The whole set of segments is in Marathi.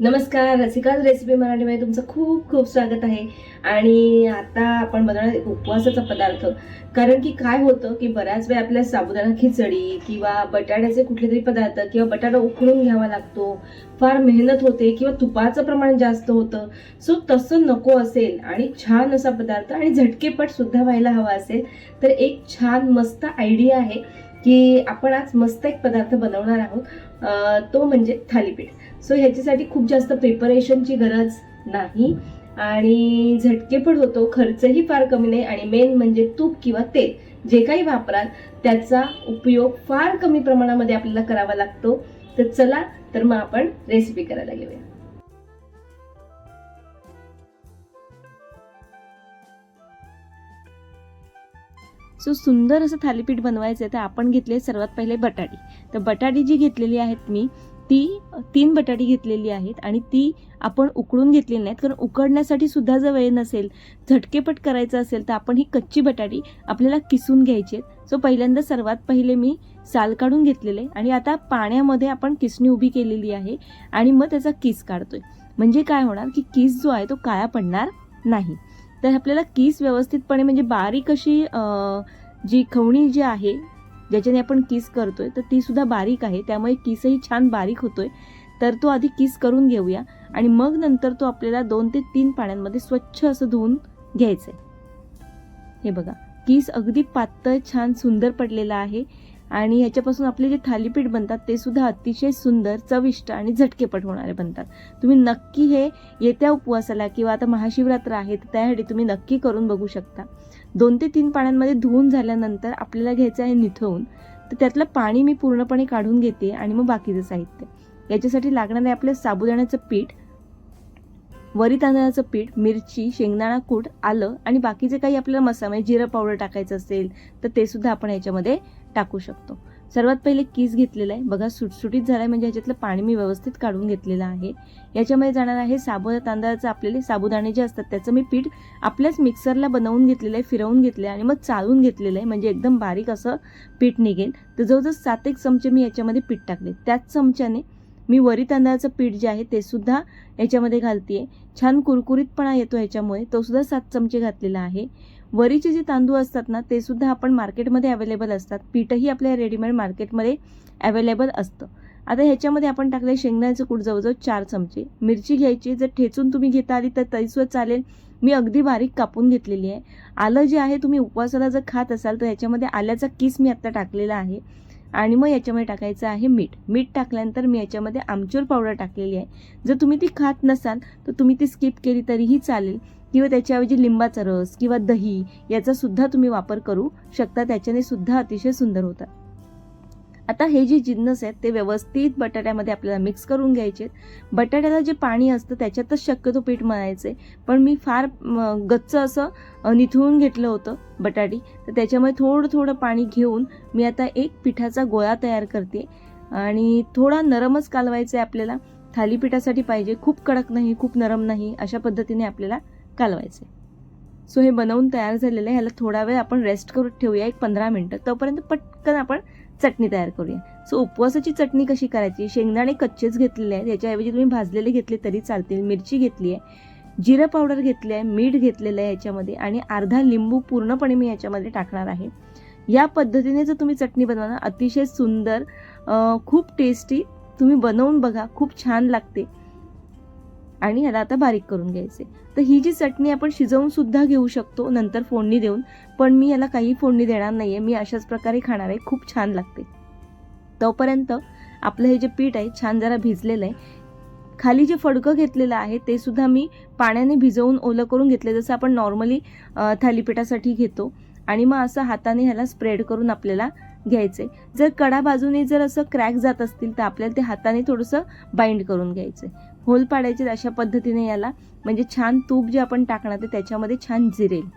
नमस्कार रसिकाज रेसिपी मराठीमध्ये तुमचं खूप खूप स्वागत आहे. आणि आता आपण बनवणार एक उपवासाचा पदार्थ. कारण की काय होतं की बऱ्याच वेळा आपल्या साबुदाणा खिचडी किंवा बटाट्याचे कुठले तरी पदार्थ किंवा बटाटा उकळून घ्यावा लागतो. फार मेहनत होते किंवा तुपाचं प्रमाण जास्त होतं. सो तसं नको असेल आणि छान असा पदार्थ आणि झटकेपट सुद्धा व्हायला हवा असेल तर एक छान मस्त आयडिया आहे की आपण आज मस्त एक पदार्थ बनवणार आहोत. तो म्हणजे थालीपीठ. सो ह्याच्यासाठी खूप जास्त प्रिपरेशनची गरज नाही. आणि झटके पण होतो खर्चही फार कमी नाही. आणि मेन म्हणजे तूप किंवा तेल जे काही वापराल त्याचा उपयोग फार कमी प्रमाणामध्ये आपल्याला करावा लागतो. तर चला तर मग आपण रेसिपी करायला घेऊया सो सुंदर असं थालीपीठ बनवायचं आहे तर आपण घेतले सर्वात पहिले बटाटी. तर बटाटी जी घेतलेली आहेत मी ती तीन बटाटी घेतलेली आहेत आणि ती आपण उकडून घेतलेली नाहीत कारण उकडण्यासाठी सुद्धा जर वेळ नसेल झटकेपट करायचं असेल तर आपण ही कच्ची बटाटी आपल्याला किसून घ्यायची आहेत. सो पहिल्यांदा सर्वात पहिले मी साल काढून घेतलेले आणि आता पाण्यामध्ये आपण किसणी उभी केलेली आहे आणि मग त्याचा किस काढतोय. म्हणजे काय होणार की किस जो आहे तो काळा पडणार नाही. तर आपल्याला किस व्यवस्थितपणे म्हणजे बारीक अशी जी खवणी जी आहे ज्याच्याने आपण किस करतोय तर ती सुद्धा बारीक आहे. त्यामुळे किसही छान बारीक होतोय. तर तो आधी किस करून घेऊया. आणि मग नंतर तो आपल्याला दोन ते तीन पाण्यामध्ये स्वच्छ असं धुवून घ्यायचं आहे हे बघा. किस अगदी पातळ छान सुंदर पडलेला आहे. आणि ह्याच्यापासून आपले जे थालीपीठ बनतात ते सुद्धा अतिशय सुंदर चविष्ट आणि झटकेपट होणारे बनतात. तुम्ही नक्की हे येत्या उपवासाला किंवा आता महाशिवरात्र आहे तर त्यासाठी तुम्ही नक्की करून बघू शकता. दोन ते तीन पाण्यांमध्ये धुवून झाल्यानंतर आपल्याला घ्यायचं आहे निथवून तर त्यातलं पाणी मी पूर्णपणे काढून घेते आणि मग बाकीचं साहित्य. याच्यासाठी लागणार आहे आपलं साबुदाण्याचं पीठ वरी तांदळाचं पीठ मिरची शेंगदाणा कूट आलं आणि बाकीचे काही आपल्याला मसाला म्हणजे जिरं पावडर टाकायचं असेल तर ते सुद्धा आपण याच्यामध्ये टाकू शकतो. सर्वात पहिले कीस घेतलेला आहे. बघा सुटसुटीत झाला आहे म्हणजे ह्याच्यातलं पाणी मी व्यवस्थित काढून घेतलेलं आहे. याच्यामध्ये जाणार आहे साबु तांदळाचं आपल्याला साबुदाणे जे असतात त्याचं मी पीठ आपल्याच मिक्सरला बनवून घेतलेलं आहे फिरवून घेतलं आहे आणि मग चाळून घेतलेलं आहे म्हणजे एकदम बारीक असं पीठ निघेल. तर जवळजवळ सात एक चमचे मी याच्यामध्ये पीठ टाकले. त्याच चमच्याने मी वरी तांदळाचं पीठ जे आहे ते सुद्धा याच्यामध्ये घालते छान कुरकुरीतपणा येतो ह्याच्यामुळे. तो सुद्धा सात चमचे घातलेला आहे. वरीचे जे तांदूळ असतात ना ते सुद्धा आपण मार्केटमध्ये अवेलेबल असतात. पीठही आपल्या रेडीमेड मार्केटमध्ये अवेलेबल असतं. आता ह्याच्यामध्ये आपण टाकले शेंगदाण्याचं कूट जवळजवळ चार चमचे. मिरची घ्यायची जर ठेचून तुम्ही घेता आली तर तरीसुद्धा चालेल. मी अगदी बारीक कापून घेतलेली आहे. आलं जे आहे तुम्ही उपवासाला जर खात असाल तर ह्याच्यामध्ये आल्याचा किस मी आत्ता टाकलेला आहे. आणि मग याच्यामध्ये टाकायचं आहे मीठ. मीठ टाकल्यानंतर मी याच्यामध्ये आमचूर पावडर टाकलेली आहे. जर तुम्ही ती खात नसाल तर तुम्ही ती स्किप केली तरीही चालेल. किंवा त्याच्याऐवजी लिंबाचा रस किंवा दही याचा सुद्धा तुम्ही वापर करू शकता. त्याच्याने सुद्धा अतिशय सुंदर होतात. आता हे जे जिन्नस आहेत ते व्यवस्थित बटाट्यामध्ये आपल्याला मिक्स करून घ्यायचे बटाट्याला जे पाणी असतं त्याच्यातच शक्यतो पीठ मळायचं. पण मी फार गच्च असं निथळून घेतलं होतं बटाटी. तर त्याच्यामुळे थोडं थोडं पाणी घेऊन मी आता एक पिठाचा गोळा तयार करते. आणि थोडा नरमच कालवायचा आहे आपल्याला थालीपीठासाठी पाहिजे. खूप कडक नाही खूप नरम नाही अशा पद्धतीने आपल्याला कालवायचं सो हे बनवून तयार झालेलं आहे. ह्याला थोडा वेळ आपण रेस्ट करून ठेवूया. एक पंधरा मिनटं. तोपर्यंत पटकन आपण चटणी तयार करूया. सो उपवासाची चटणी कशी करायची? शेंगदाणे कच्चेच घेतलेले आहेत. याच्याऐवजी तुम्ही भाजलेले घेतले तरी चालतील. मिरची घेतली आहे. जिरं पावडर घेतली आहे. मीठ घेतलेलं आहे याच्यामध्ये. आणि अर्धा लिंबू पूर्णपणे मी याच्यामध्ये टाकणार आहे. या पद्धतीने जर तुम्ही चटणी बनवणार अतिशय सुंदर खूप टेस्टी तुम्ही बनवून बघा. खूप छान लागते. आणि ह्याला आता बारीक करून घ्यायचे. तर ही जी चटणी आपण शिजवून सुद्धा घेऊ शकतो नंतर फोडणी देऊन पण मी याला काही फोडणी देणार नाही आहे मी अशाच प्रकारे खाणार आहे. खूप छान लागते. तोपर्यंत आपलं हे जे पीठ आहे छान जरा भिजलेलं आहे. खाली जे फडकं घेतलेलं आहे ते सुद्धा मी पाण्याने भिजवून ओलं करून घेतले जसं आपण नॉर्मली थालीपीठासाठी घेतो. आणि मग असं हाताने ह्याला स्प्रेड करून आपल्याला घ्यायचे जर कडा बाजूने जर असं क्रॅक जात असतील तर आपल्याला ते हाताने थोडंसं बाइंड करून घ्यायचं होल पाडायचे अशा पद्धतीने याला. म्हणजे छान तूप जे आपण टाकणार ते त्याच्यामध्ये छान जिरेल.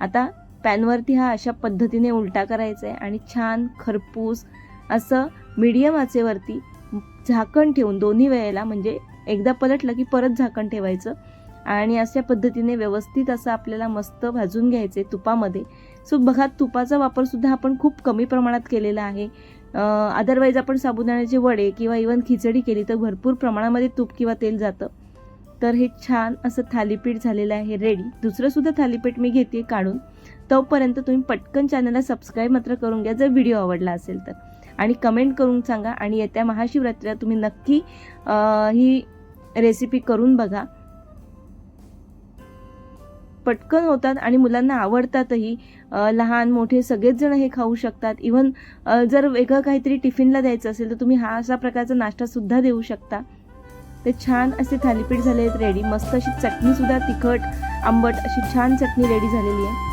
आता पॅनवरती हा अशा पद्धतीने उलटा करायचा आहे आणि छान खरपूस असं मीडियम आचेवरती झाकण ठेवून दोन्ही वेळेला म्हणजे एकदा पलटलं की परत झाकण ठेवायचं. आणि अशा पद्धतीने व्यवस्थित असं आपल्याला मस्त भाजून घ्यायचे तुपामध्ये. सो बघा तुपाचा वापरसुद्धा आपण खूप कमी प्रमाणात केलेला आहे. अदरवाईज आपण साबुदाण्याचे वडे किंवा इवन खिचडी केली तर भरपूर प्रमाणामध्ये तूप किंवा तेल जातं. तर हे छान असं थालीपीठ झालेलं आहे रेडी दुसरंसुद्धा थालीपीठ मी घेते काढून. तोपर्यंत तुम्ही पटकन चॅनलला सबस्क्राईब मात्र करून घ्या जर व्हिडिओ आवडला असेल तर. आणि कमेंट करून सांगा आणि येत्या महाशिवरात्रीला तुम्ही नक्की ही रेसिपी करून बघा. पटकन होतात आणि मुलांना आवडतातही. लहान मोठे सगळेच जण हे खाऊ शकतात. इवन जर वेगळं काहीतरी टिफिनला द्यायचं असेल तर तुम्ही हा असा प्रकारचा नाश्ता सुद्धा देऊ शकता. ते छान असे थालीपीठ झाले आहेत रेडी मस्त अशी चटणी सुद्धा तिखट आंबट अशी छान चटणी रेडी झालेली आहे.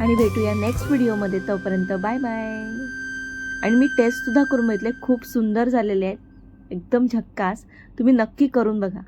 आणि भेटूया नेक्स्ट व्हिडिओमध्ये तोपर्यंत बाय बाय आणि मी टेस्टसुद्धा करून बघितले. खूप सुंदर झालेले आहेत. एकदम झक्कास. तुम्ही नक्की करून बघा.